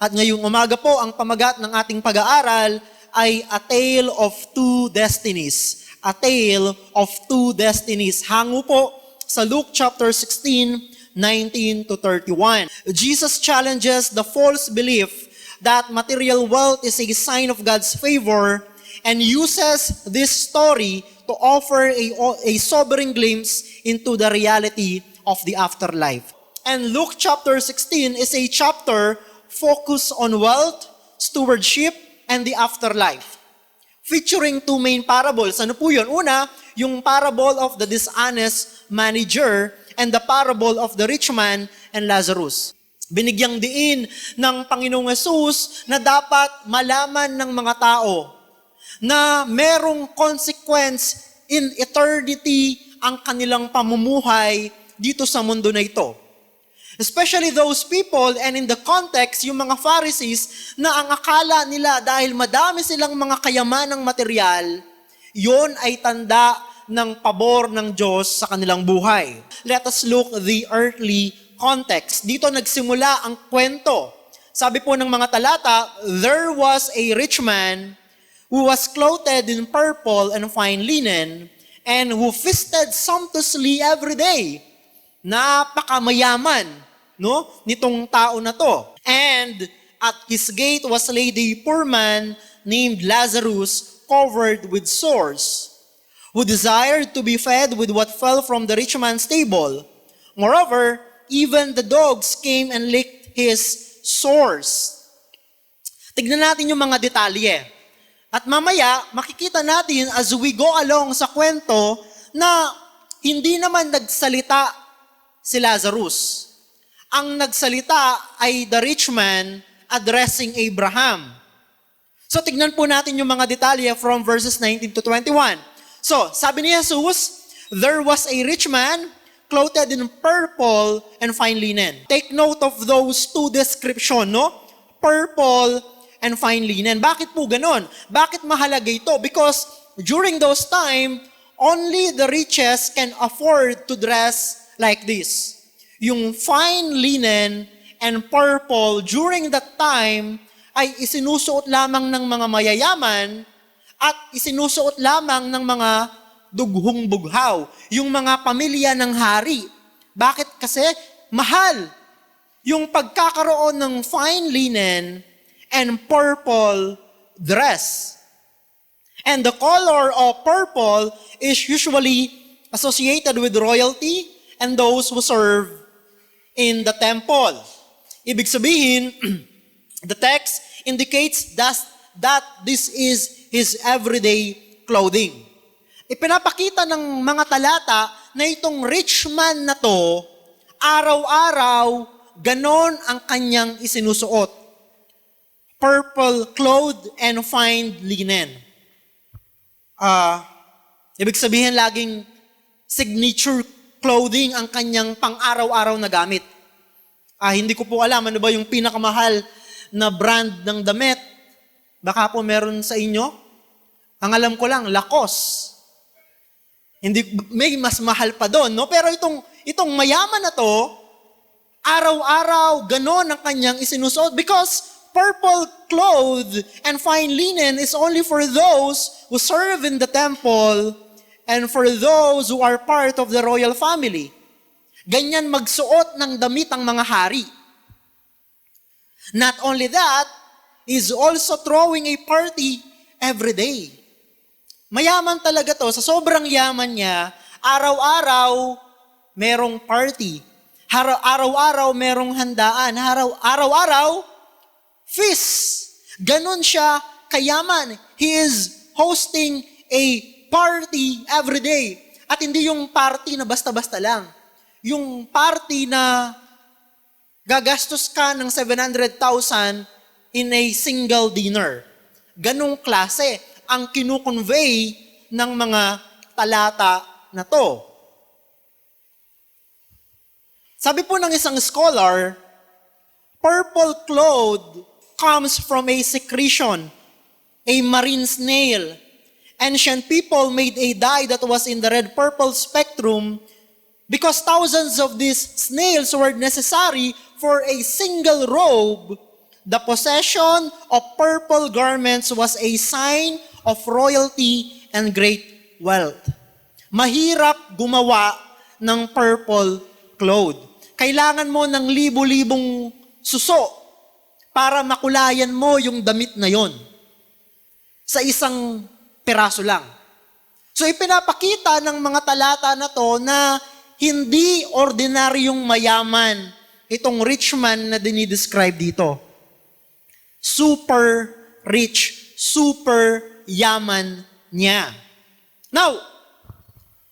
At ngayong umaga po, ang pamagat ng ating pag-aaral ay A Tale of Two Destinies. A Tale of Two Destinies. Hango po sa Luke chapter 16, 19 to 31. Jesus challenges the false belief that material wealth is a sign of God's favor and uses this story to offer a, a sobering glimpse into the reality of the afterlife. And Luke chapter 16 is a chapter focused on wealth, stewardship, and the afterlife. Featuring two main parables. Ano po yun? Una, yung parable of the dishonest manager and the parable of the rich man and Lazarus. Binigyang diin ng Panginoong Yesus na dapat malaman ng mga tao na merong consequence in eternity ang kanilang pamumuhay dito sa mundo na ito. Especially those people and in the context, yung mga Pharisees na ang akala nila dahil madami silang mga kayamanang material, yon ay tanda ng pabor ng Diyos sa kanilang buhay. Let us look the earthly context. Dito nagsimula ang kwento. Sabi po ng mga talata, there was a rich man who was clothed in purple and fine linen and who feasted sumptuously every day. Napakamayaman, no? Nitong tao na to. And at his gate was laid a poor man named Lazarus covered with sores, who desired to be fed with what fell from the rich man's table. Moreover, even the dogs came and licked his sores. Tignan natin yung mga detalye. At mamaya, makikita natin as we go along sa kwento na hindi naman nagsalita si Lazarus. Ang nagsalita ay the rich man addressing Abraham. So tignan po natin yung mga detalye from verses 19 to 21. So, sabi ni Jesus, there was a rich man clothed in purple and fine linen. Take note of those two description, no? Purple and fine linen. Bakit po ganon? Bakit mahalaga ito? Because during those time, only the richest can afford to dress like this. Yung fine linen and purple during that time ay isinusuot lamang ng mga mayayaman at isinusuot lamang ng mga dughong bughaw, yung mga pamilya ng hari. Bakit? Kasi mahal. Yung pagkakaroon ng fine linen and purple dress. And the color of purple is usually associated with royalty and those who serve in the temple. Ibig sabihin, the text indicates that, that this is his everyday clothing. Ipinapakita ng mga talata na itong rich man na to, araw-araw, ganon ang kanyang isinusuot. Purple clothed and fine linen. Ah, ibig sabihin laging signature clothing ang kanyang pang-araw-araw na gamit. Ah, hindi ko po alam ano ba yung pinakamahal na brand ng damit. Baka po meron sa inyo. Ang alam ko lang, Lacoste. Hindi may mas mahal pa doon, no? Pero itong itong mayaman na to, araw-araw ganon ang kanyang isinusuot because purple cloth and fine linen is only for those who serve in the temple and for those who are part of the royal family. Ganyan magsuot ng damit ang mga hari. Not only that, is also throwing a party every day. Mayaman talaga to. Sa sobrang yaman niya, araw-araw merong party. Araw-araw merong handaan. Araw- Araw-araw, feast. Ganon siya kayaman. He is hosting a party every day. At hindi yung party na basta-basta lang. Yung party na gagastos ka ng 700,000 in a single dinner. Ganong klase ang kinukonvey ng mga talata na to. Sabi po ng isang scholar, purple cloth comes from a secretion, a marine snail. Ancient people made a dye that was in the red-purple spectrum because thousands of these snails were necessary for a single robe the possession of purple garments was a sign of royalty and great wealth. Mahirap gumawa ng purple cloth. Kailangan mo ng libo-libong suso para makulayan mo yung damit na yon sa isang piraso lang. So ipinapakita ng mga talata na to na hindi ordinaryong mayaman itong rich man na dinidescribe dito. Super rich, super yaman niya. Now,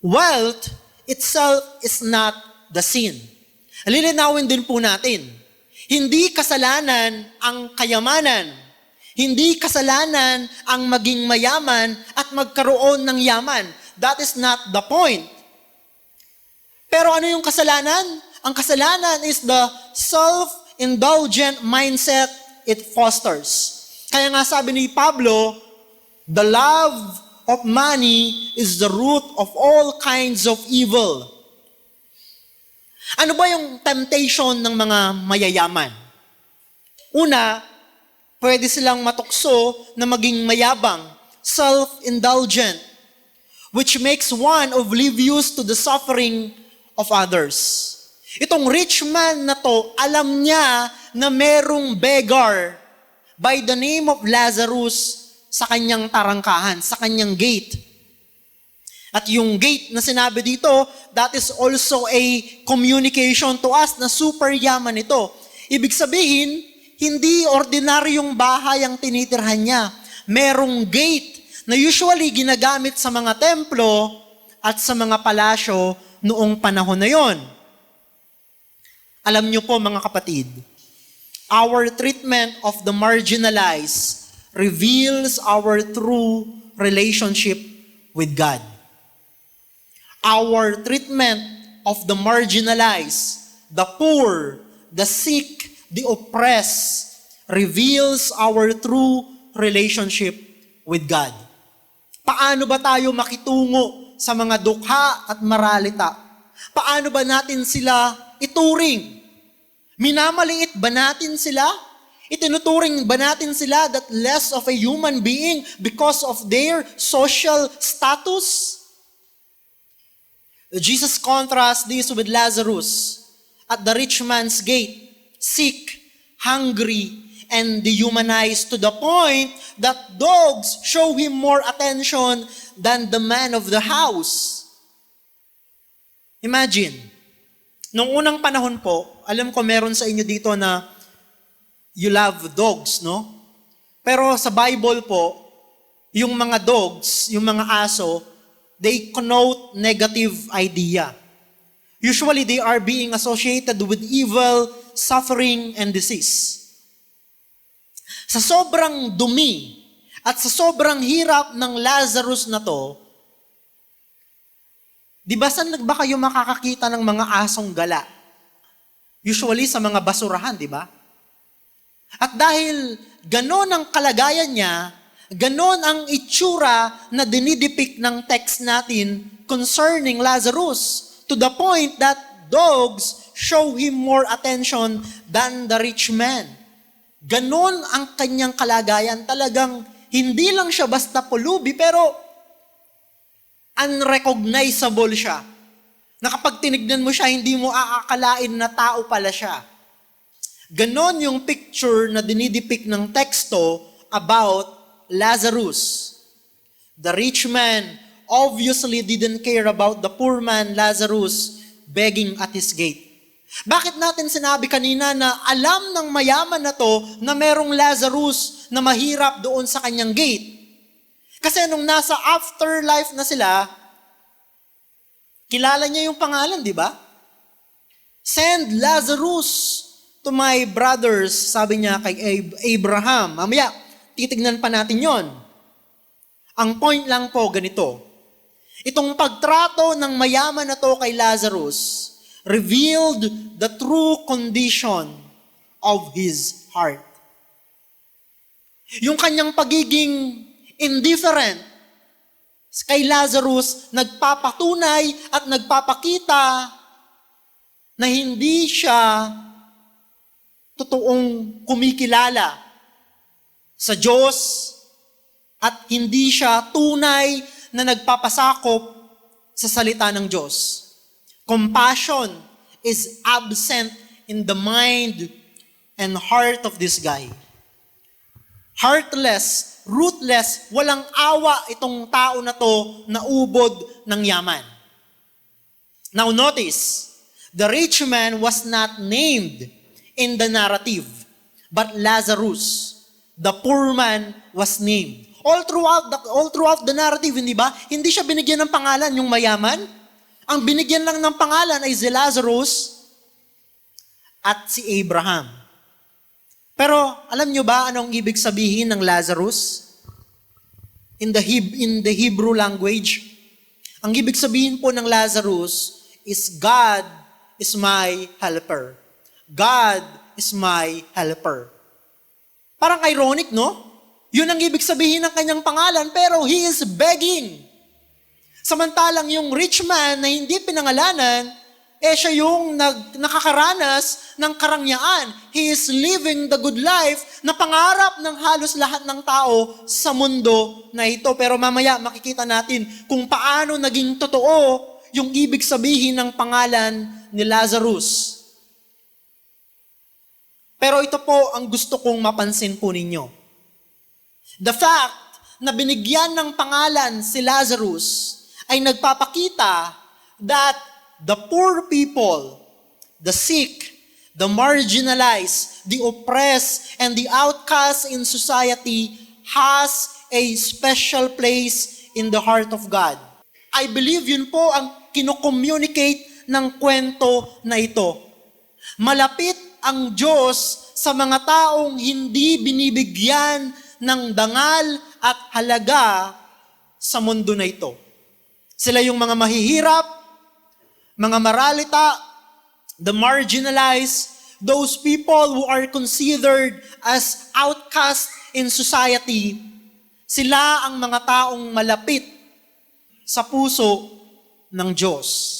wealth itself is not the sin. Lilinawin din po natin. Hindi kasalanan ang kayamanan. Hindi kasalanan ang maging mayaman at magkaroon ng yaman. That is not the point. Pero ano yung kasalanan? Ang kasalanan is the self-indulgent mindset it fosters. Kaya nga sabi ni Pablo, the love of money is the root of all kinds of evil. Ano ba yung temptation ng mga mayayaman? Una, pwede silang matukso na maging mayabang, self-indulgent, which makes one oblivious to the suffering of others. Itong rich man na to, alam niya na merong beggar by the name of Lazarus sa kanyang tarangkahan, sa kanyang gate. At yung gate na sinabi dito, that is also a communication to us na super yaman ito. Ibig sabihin, hindi ordinaryong bahay ang tinitirhan niya. Merong gate na usually ginagamit sa mga templo at sa mga palasyo noong panahon na yon. Alam niyo po mga kapatid, our treatment of the marginalized reveals our true relationship with God. Our treatment of the marginalized, the poor, the sick, the oppressed reveals our true relationship with God. Paano ba tayo makitungo sa mga dukha at maralita? Paano ba natin sila ituring? Minamaliit ba natin sila? Itinuturing ba natin sila that less of a human being because of their social status? Jesus contrasts this with Lazarus at the rich man's gate, sick, hungry, and dehumanized to the point that dogs show him more attention than the man of the house. Imagine, nung unang panahon po, alam ko meron sa inyo dito na you love dogs, no? Pero sa Bible po, yung mga dogs, yung mga aso, they connote negative idea. Usually, they are being associated with evil, suffering, and disease. Sa sobrang dumi at sa sobrang hirap ng Lazarus na to, di ba saan ba kayo makakakita ng mga asong gala? Usually sa mga basurahan, di ba? At dahil ganon ang kalagayan niya, ganon ang itsura na dinidipik ng text natin concerning Lazarus to the point that dogs show him more attention than the rich man. Ganon ang kanyang kalagayan. Talagang hindi lang siya basta pulubi, pero unrecognizable siya. Na kapag tinignan mo siya, hindi mo aakalain na tao pala siya. Ganon yung picture na dinidipik ng teksto about Lazarus. The rich man obviously didn't care about the poor man, Lazarus, begging at his gate. Bakit natin sinabi kanina na alam ng mayaman na to na merong Lazarus na mahirap doon sa kanyang gate? Kasi nung nasa afterlife na sila, kilala niya yung pangalan, di ba? Send Lazarus to my brothers, sabi niya kay Abraham. Mamaya, titignan pa natin yon. Ang point lang po ganito. Itong pagtrato ng mayaman na to kay Lazarus revealed the true condition of his heart. Yung kanyang pagiging indifferent kay Lazarus nagpapatunay at nagpapakita na hindi siya totoong kumikilala sa Diyos at hindi siya tunay na nagpapasakop sa salita ng Diyos. Compassion is absent in the mind and heart of this guy. Heartless, rootless, walang awa itong tao na to na ubod ng yaman. Now notice, the rich man was not named in the narrative, but Lazarus, the poor man, was named. All throughout the, all throughout the narrative, hindi ba? Hindi siya binigyan ng pangalan yung mayaman. Ang binigyan lang ng pangalan ay si Lazarus at si Abraham. Pero alam nyo ba anong ibig sabihin ng Lazarus? In the, Heb- in the Hebrew language, ang ibig sabihin po ng Lazarus is God is my helper. God is my helper. Parang ironic, no? Yun ang ibig sabihin ng kanyang pangalan, pero he is begging. Samantalang yung rich man na hindi pinangalanan, eh siya yung nag, nakakaranas ng karangyaan. He is living the good life na pangarap ng halos lahat ng tao sa mundo na ito. Pero mamaya makikita natin kung paano naging totoo yung ibig sabihin ng pangalan ni Lazarus. Pero ito po ang gusto kong mapansin po ninyo. The fact na binigyan ng pangalan si Lazarus ay nagpapakita that the poor people, the sick, the marginalized, the oppressed, and the outcast in society has a special place in the heart of God. I believe yun po ang kino-communicate ng kwento na ito. Malapit ang Diyos sa mga taong hindi binibigyan ng dangal at halaga sa mundo na ito. Sila yung mga mahihirap, mga maralita, the marginalized, those people who are considered as outcast in society, sila ang mga taong malapit sa puso ng Diyos.